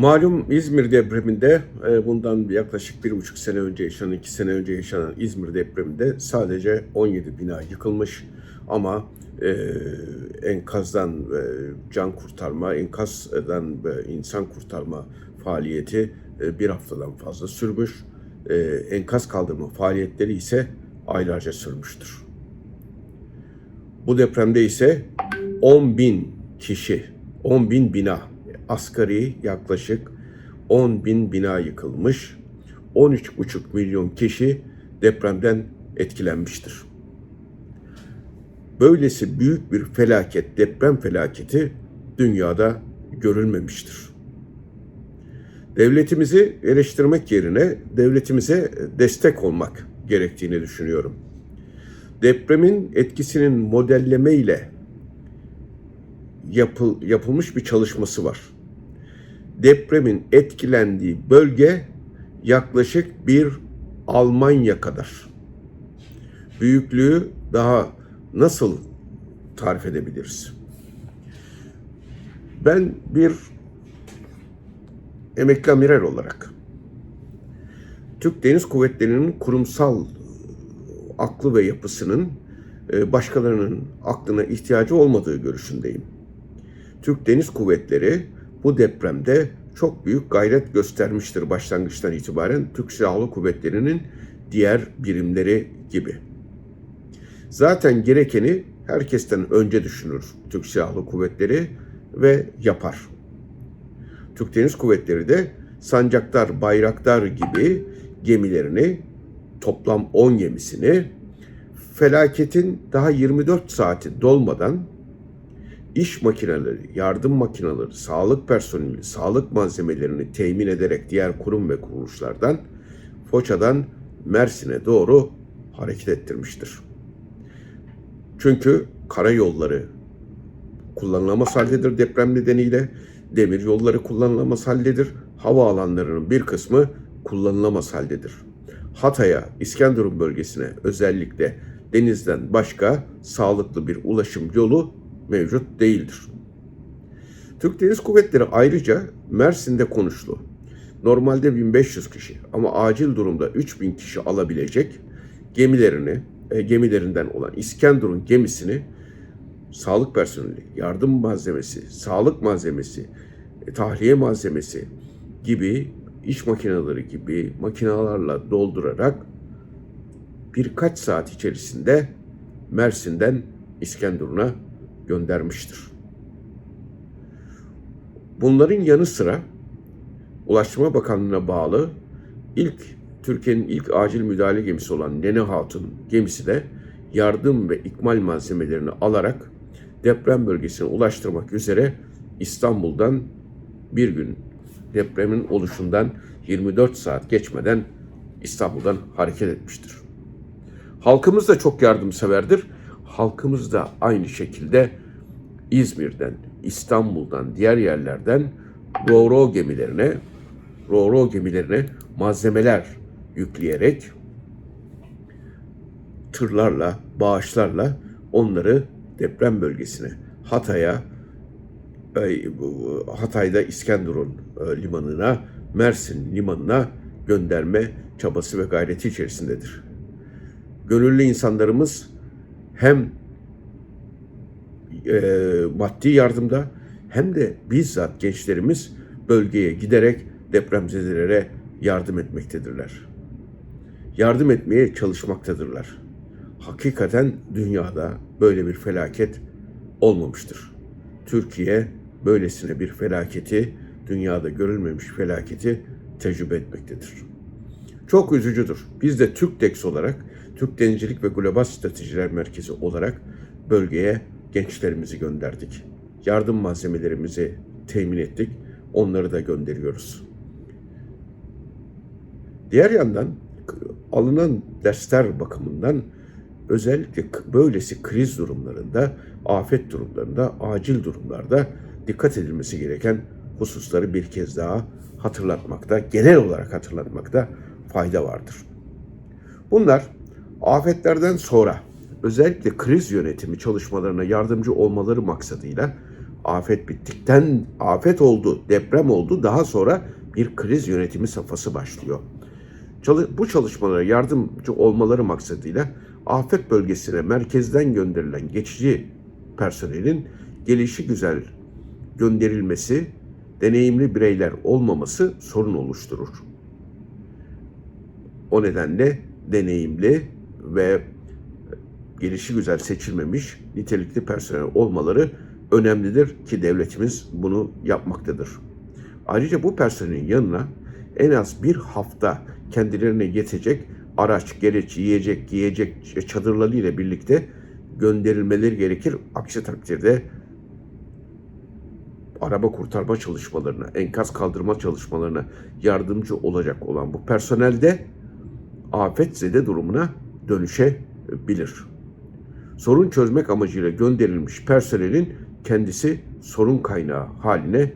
Malum İzmir depreminde e, bundan yaklaşık bir buçuk sene önce yaşanan, iki sene önce yaşanan İzmir depreminde sadece 17 bina yıkılmış ama e, enkazdan e, can kurtarma, enkazdan e, insan kurtarma faaliyeti e, bir haftadan fazla sürmüş. E, enkaz kaldırma faaliyetleri ise aylarca sürmüştür. Bu depremde ise 10 bin kişi, 10 bin bina, asgari yaklaşık 10 bin bina yıkılmış, 13,5 milyon kişi depremden etkilenmiştir. Böylesi büyük bir felaket, deprem felaketi dünyada görülmemiştir. Devletimizi eleştirmek yerine devletimize destek olmak gerektiğini düşünüyorum. Depremin etkisinin modelleme ile yapıl, yapılmış bir çalışması var. Depremin etkilendiği bölge yaklaşık bir Almanya kadar. Büyüklüğü daha nasıl tarif edebiliriz? Ben bir emekli amiral olarak Türk Deniz Kuvvetleri'nin kurumsal aklı ve yapısının e, başkalarının aklına ihtiyacı olmadığı görüşündeyim. Türk Deniz Kuvvetleri bu depremde çok büyük gayret göstermiştir başlangıçtan itibaren Türk Silahlı Kuvvetleri'nin diğer birimleri gibi. Zaten gerekeni herkesten önce düşünür Türk Silahlı Kuvvetleri ve yapar. Türk Deniz Kuvvetleri de Sancaktar, Bayraktar gibi gemilerini toplam 10 gemisini felaketin daha 24 saati dolmadan iş makineleri, yardım makineleri, sağlık personeli, sağlık malzemelerini temin ederek diğer kurum ve kuruluşlardan Foça'dan Mersin'e doğru hareket ettirmiştir. Çünkü karayolları kullanılamaz haldedir deprem nedeniyle, demir yolları kullanılamaz haldedir, havaalanlarının bir kısmı kullanılamaz haldedir. Hatay'a, İskenderun bölgesine özellikle denizden başka sağlıklı bir ulaşım yolu mevcut değildir. Türk Deniz Kuvvetleri ayrıca Mersin'de konuştu. Normalde 1500 kişi ama acil durumda 3000 kişi alabilecek gemilerini, e, gemilerinden olan İskenderun gemisini sağlık personeli, yardım malzemesi, sağlık malzemesi, e, tahliye malzemesi gibi iş makineleri gibi makinalarla doldurarak birkaç saat içerisinde Mersin'den İskenderun'a göndermiştir. Bunların yanı sıra Ulaştırma Bakanlığı'na bağlı ilk Türkiye'nin ilk acil müdahale gemisi olan Nene Hatun gemisi de yardım ve ikmal malzemelerini alarak deprem bölgesine ulaştırmak üzere İstanbul'dan bir gün depremin oluşundan 24 saat geçmeden İstanbul'dan hareket etmiştir. Halkımız da çok yardımseverdir. Halkımız da aynı şekilde İzmir'den, İstanbul'dan, diğer yerlerden ro gemilerine, ro gemilerine malzemeler yükleyerek tırlarla, bağışlarla onları deprem bölgesine, Hatay'a, Hatay'da İskenderun e, limanına, Mersin limanına gönderme çabası ve gayreti içerisindedir. Gönüllü insanlarımız hem e, maddi yardımda hem de bizzat gençlerimiz bölgeye giderek depremzedelere yardım etmektedirler. Yardım etmeye çalışmaktadırlar. Hakikaten dünyada böyle bir felaket olmamıştır. Türkiye böylesine bir felaketi, dünyada görülmemiş felaketi tecrübe etmektedir. Çok üzücüdür. Biz de TÜRKDEX olarak, Türk Denizcilik ve Global Stratejiler Merkezi olarak bölgeye gençlerimizi gönderdik. Yardım malzemelerimizi temin ettik. Onları da gönderiyoruz. Diğer yandan alınan dersler bakımından özellikle böylesi kriz durumlarında, afet durumlarında, acil durumlarda dikkat edilmesi gereken hususları bir kez daha hatırlatmakta, genel olarak hatırlatmakta fayda vardır. Bunlar afetlerden sonra özellikle kriz yönetimi çalışmalarına yardımcı olmaları maksadıyla afet bittikten afet oldu, deprem oldu. Daha sonra bir kriz yönetimi safhası başlıyor. Bu çalışmalara yardımcı olmaları maksadıyla afet bölgesine merkezden gönderilen geçici personelin gelişi güzel gönderilmesi, deneyimli bireyler olmaması sorun oluşturur. O nedenle deneyimli ve gelişi güzel seçilmemiş nitelikli personel olmaları önemlidir ki devletimiz bunu yapmaktadır. Ayrıca bu personelin yanına en az bir hafta kendilerine yetecek araç, gereç, yiyecek, giyecek çadırları ile birlikte gönderilmeleri gerekir. Aksi takdirde araba kurtarma çalışmalarına, enkaz kaldırma çalışmalarına yardımcı olacak olan bu personel de afetzede durumuna dönüşebilir. Sorun çözmek amacıyla gönderilmiş personelin kendisi sorun kaynağı haline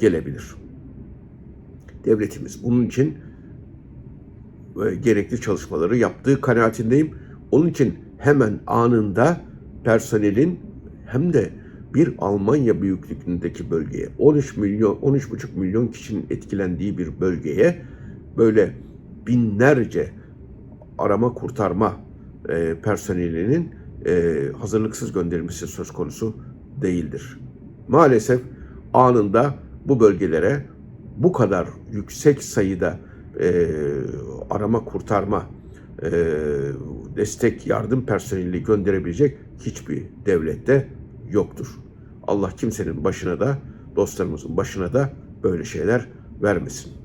gelebilir. Devletimiz bunun için e, gerekli çalışmaları yaptığı kanaatindeyim. Onun için hemen anında personelin hem de bir Almanya büyüklüğündeki bölgeye 13 milyon 13,5 milyon kişinin etkilendiği bir bölgeye böyle binlerce arama kurtarma e, personelinin e, hazırlıksız gönderilmesi söz konusu değildir. Maalesef anında bu bölgelere bu kadar yüksek sayıda e, arama kurtarma e, destek yardım personeli gönderebilecek hiçbir devlette yoktur. Allah kimsenin başına da dostlarımızın başına da böyle şeyler vermesin.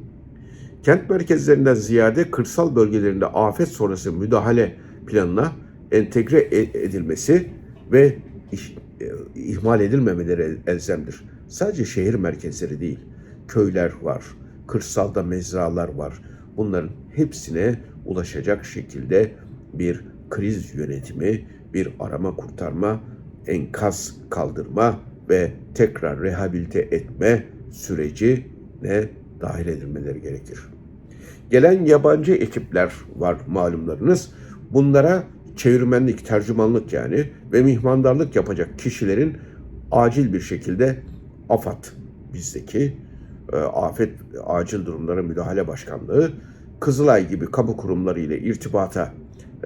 Kent merkezlerinden ziyade kırsal bölgelerinde afet sonrası müdahale planına entegre e- edilmesi ve iş- e, ihmal edilmemeleri elzemdir. Sadece şehir merkezleri değil, köyler var, kırsalda mezralar var. Bunların hepsine ulaşacak şekilde bir kriz yönetimi, bir arama kurtarma, enkaz kaldırma ve tekrar rehabilite etme sürecine dahil edilmeleri gerekir. Gelen yabancı ekipler var malumlarınız. Bunlara çevirmenlik, tercümanlık yani ve mihmandarlık yapacak kişilerin acil bir şekilde AFAD bizdeki e, Afet Acil Durumlara Müdahale Başkanlığı Kızılay gibi kamu kurumları ile irtibata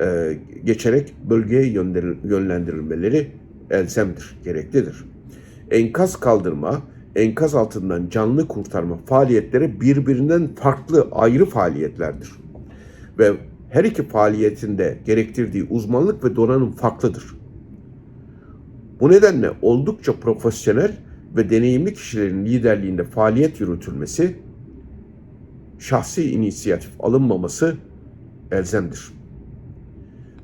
e, geçerek bölgeye yönlendir- yönlendirilmeleri elzemdir, gereklidir. Enkaz kaldırma, enkaz altından canlı kurtarma faaliyetleri birbirinden farklı ayrı faaliyetlerdir. Ve her iki faaliyetinde gerektirdiği uzmanlık ve donanım farklıdır. Bu nedenle oldukça profesyonel ve deneyimli kişilerin liderliğinde faaliyet yürütülmesi, şahsi inisiyatif alınmaması elzemdir.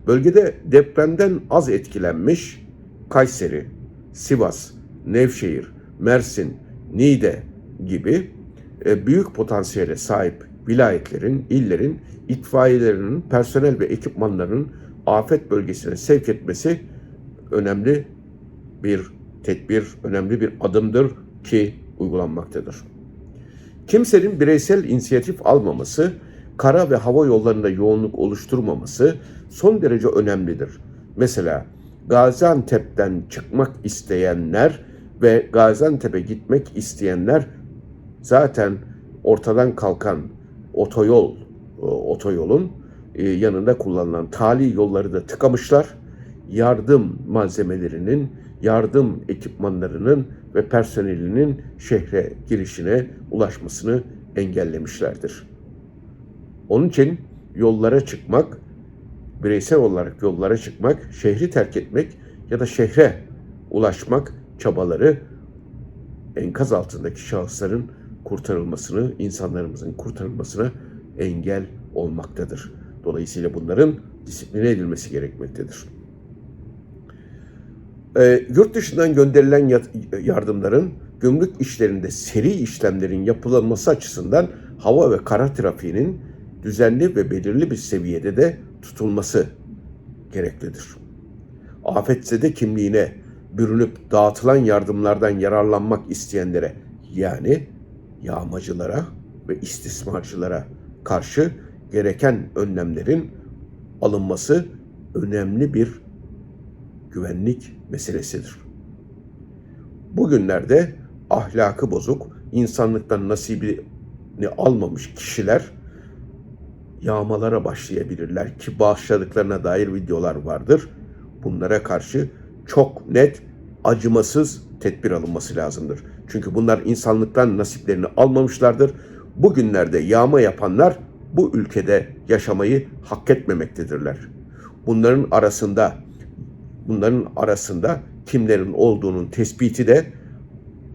Bölgede depremden az etkilenmiş Kayseri, Sivas, Nevşehir, Mersin, Niğde gibi e, büyük potansiyele sahip vilayetlerin, illerin itfaiyelerinin personel ve ekipmanlarının afet bölgesine sevk etmesi önemli bir tedbir, önemli bir adımdır ki uygulanmaktadır. Kimsenin bireysel inisiyatif almaması, kara ve hava yollarında yoğunluk oluşturmaması son derece önemlidir. Mesela Gaziantep'ten çıkmak isteyenler ve Gaziantep'e gitmek isteyenler zaten ortadan kalkan otoyol e, otoyolun e, yanında kullanılan tali yolları da tıkamışlar. Yardım malzemelerinin, yardım ekipmanlarının ve personelinin şehre girişine ulaşmasını engellemişlerdir. Onun için yollara çıkmak, bireysel olarak yollara çıkmak, şehri terk etmek ya da şehre ulaşmak çabaları enkaz altındaki şahısların kurtarılmasını, insanlarımızın kurtarılmasına engel olmaktadır. Dolayısıyla bunların disipline edilmesi gerekmektedir. Ee, yurt dışından gönderilen yardımların gümrük işlerinde seri işlemlerin yapılanması açısından hava ve kara trafiğinin düzenli ve belirli bir seviyede de tutulması gereklidir. Afetzede kimliğine bürünüp dağıtılan yardımlardan yararlanmak isteyenlere yani yağmacılara ve istismarcılara karşı gereken önlemlerin alınması önemli bir güvenlik meselesidir. Bugünlerde ahlakı bozuk, insanlıktan nasibini almamış kişiler yağmalara başlayabilirler ki başladıklarına dair videolar vardır. Bunlara karşı çok net, acımasız tedbir alınması lazımdır. Çünkü bunlar insanlıktan nasiplerini almamışlardır. Bugünlerde yağma yapanlar bu ülkede yaşamayı hak etmemektedirler. Bunların arasında bunların arasında kimlerin olduğunun tespiti de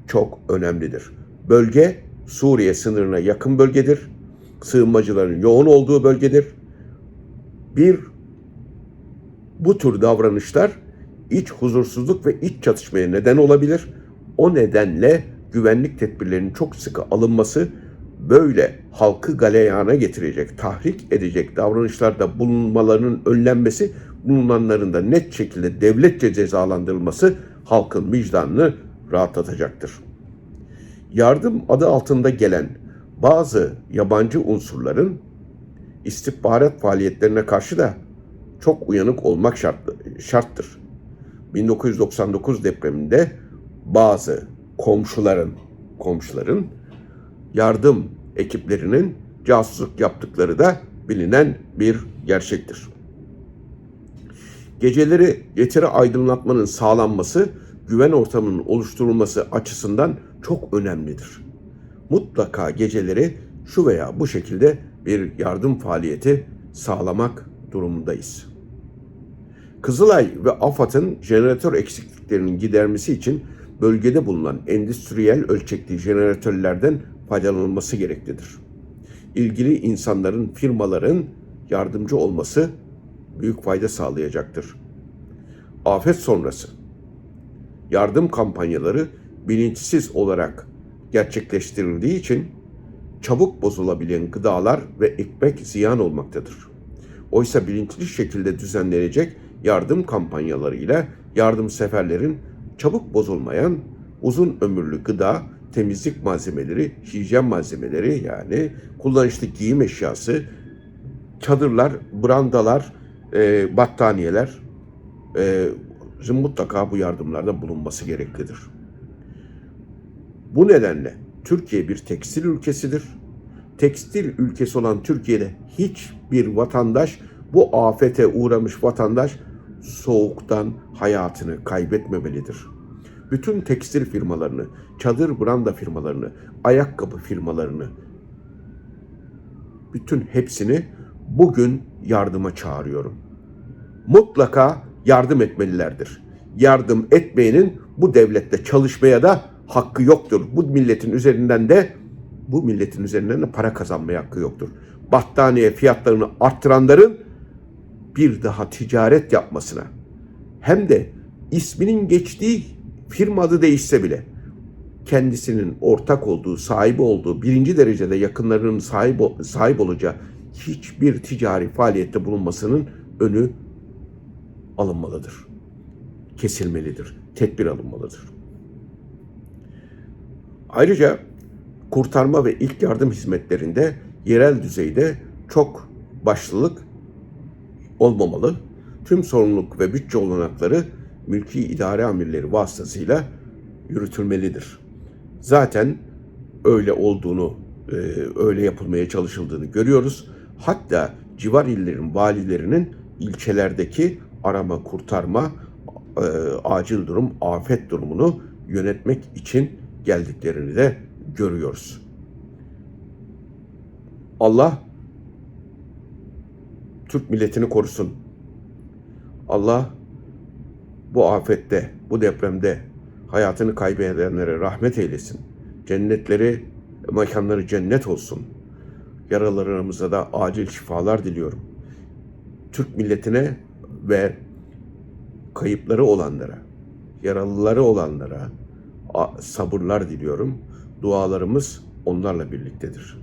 çok önemlidir. Bölge Suriye sınırına yakın bölgedir. Sığınmacıların yoğun olduğu bölgedir. Bir bu tür davranışlar iç huzursuzluk ve iç çatışmaya neden olabilir. O nedenle güvenlik tedbirlerinin çok sıkı alınması böyle halkı galeyana getirecek, tahrik edecek davranışlarda bulunmalarının önlenmesi, bulunanların da net şekilde devletçe cezalandırılması halkın vicdanını rahatlatacaktır. Yardım adı altında gelen bazı yabancı unsurların istihbarat faaliyetlerine karşı da çok uyanık olmak şart, şarttır. 1999 depreminde bazı komşuların komşuların yardım ekiplerinin casusluk yaptıkları da bilinen bir gerçektir. Geceleri getiri aydınlatmanın sağlanması, güven ortamının oluşturulması açısından çok önemlidir. Mutlaka geceleri şu veya bu şekilde bir yardım faaliyeti sağlamak durumundayız. Kızılay ve AFAD'ın jeneratör eksikliklerinin gidermesi için bölgede bulunan endüstriyel ölçekli jeneratörlerden faydalanılması gereklidir. İlgili insanların, firmaların yardımcı olması büyük fayda sağlayacaktır. Afet sonrası yardım kampanyaları bilinçsiz olarak gerçekleştirildiği için çabuk bozulabilen gıdalar ve ekmek ziyan olmaktadır. Oysa bilinçli şekilde düzenlenecek yardım kampanyalarıyla yardımseverlerin çabuk bozulmayan uzun ömürlü gıda, temizlik malzemeleri, hijyen malzemeleri yani kullanışlı giyim eşyası, çadırlar, brandalar, e, battaniyeler e, mutlaka bu yardımlarda bulunması gereklidir. Bu nedenle Türkiye bir tekstil ülkesidir. Tekstil ülkesi olan Türkiye'de hiçbir vatandaş bu afete uğramış vatandaş soğuktan hayatını kaybetmemelidir. Bütün tekstil firmalarını, çadır branda firmalarını, ayakkabı firmalarını, bütün hepsini bugün yardıma çağırıyorum. Mutlaka yardım etmelilerdir. Yardım etmeyenin bu devlette çalışmaya da hakkı yoktur. Bu milletin üzerinden de bu milletin üzerinden de para kazanmaya hakkı yoktur. Battaniye fiyatlarını arttıranların bir daha ticaret yapmasına hem de isminin geçtiği firma adı değişse bile kendisinin ortak olduğu, sahibi olduğu, birinci derecede yakınlarının sahip, sahip olacağı hiçbir ticari faaliyette bulunmasının önü alınmalıdır. Kesilmelidir. Tedbir alınmalıdır. Ayrıca kurtarma ve ilk yardım hizmetlerinde yerel düzeyde çok başlılık olmamalı. Tüm sorumluluk ve bütçe olanakları mülki idare amirleri vasıtasıyla yürütülmelidir. Zaten öyle olduğunu, e, öyle yapılmaya çalışıldığını görüyoruz. Hatta civar illerin valilerinin ilçelerdeki arama, kurtarma, e, acil durum, afet durumunu yönetmek için geldiklerini de görüyoruz. Allah Türk milletini korusun. Allah bu afette, bu depremde hayatını kaybedenlere rahmet eylesin. Cennetleri, mekanları cennet olsun. Yaralarımıza da acil şifalar diliyorum. Türk milletine ve kayıpları olanlara, yaralıları olanlara sabırlar diliyorum. Dualarımız onlarla birliktedir.